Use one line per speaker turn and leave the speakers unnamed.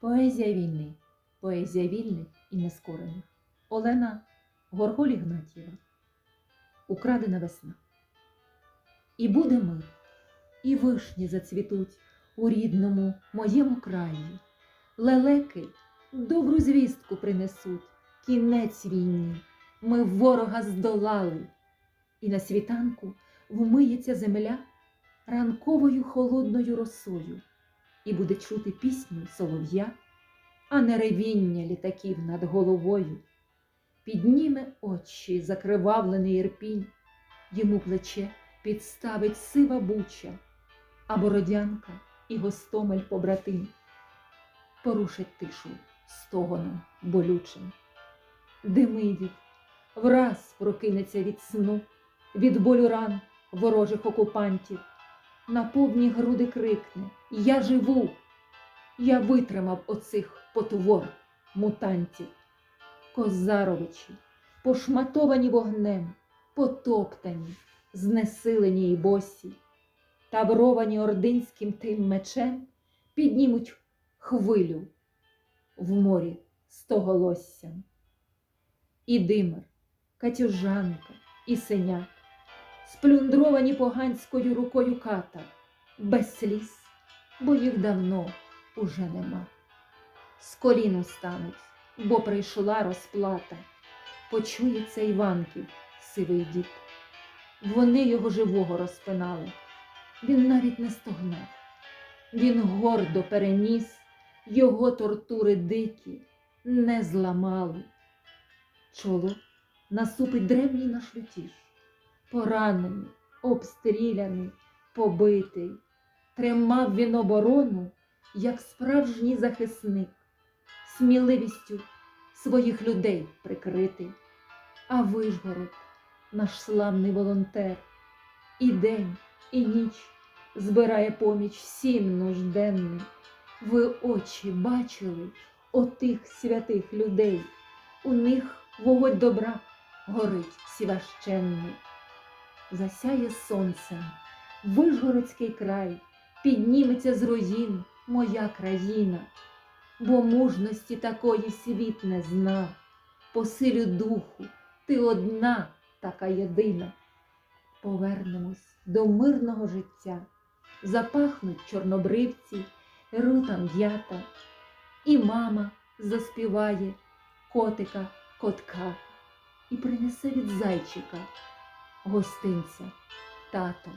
Поезія війни, поезія вільних і нескорених. Олена Горголь Ігнатієва. Украдена весна. І буде мир, і вишні зацвітуть у рідному моєму краї. Лелеки добру звістку принесуть, кінець війні. Ми ворога здолали. І на світанку вмиється земля ранковою холодною росою, і буде чути пісню солов'я, а не ревіння літаків над головою. Підніме очі закривавлений ірпінь, йому плече підставить сива буча, а бородянка і гостомель побратим порушить тишу стогоном болючим. Демидів враз прокинеться від сну, від болю ран ворожих окупантів, на повні груди крикне Я живу! Я витримав оцих потвор мутантів. Козаровичі, пошматовані вогнем, потоптані, знесилені й босі, тавровані ординським тим мечем, піднімуть хвилю в морі стоголоссям. І димер, катюжанка, і синяк, сплюндровані поганською рукою ката, без сліз, бо їх давно уже нема. З коліну стануть, бо прийшла розплата, почується Іванків сивий дід. Вони його живого розпинали, він навіть не стогнав, він гордо переніс, його тортури дикі не зламали. Чоло насупить древній наш лютіж, поранений, обстріляний, побитий, тримав він оборону, як справжній захисник, сміливістю своїх людей прикритий. А Вишгород, наш славний волонтер, і день, і ніч збирає поміч всім нужденним. Ви очі бачили отих святих людей, у них вогонь добра горить священний. Засяє сонцем Вишгородський край, підніметься з руїн моя країна, бо мужності такої світ не знав, по силі духу ти одна така єдина. Повернемось до мирного життя, запахнуть чорнобривці, рутам дята, і мама заспіває котика котка і принесе від зайчика гостинця тато.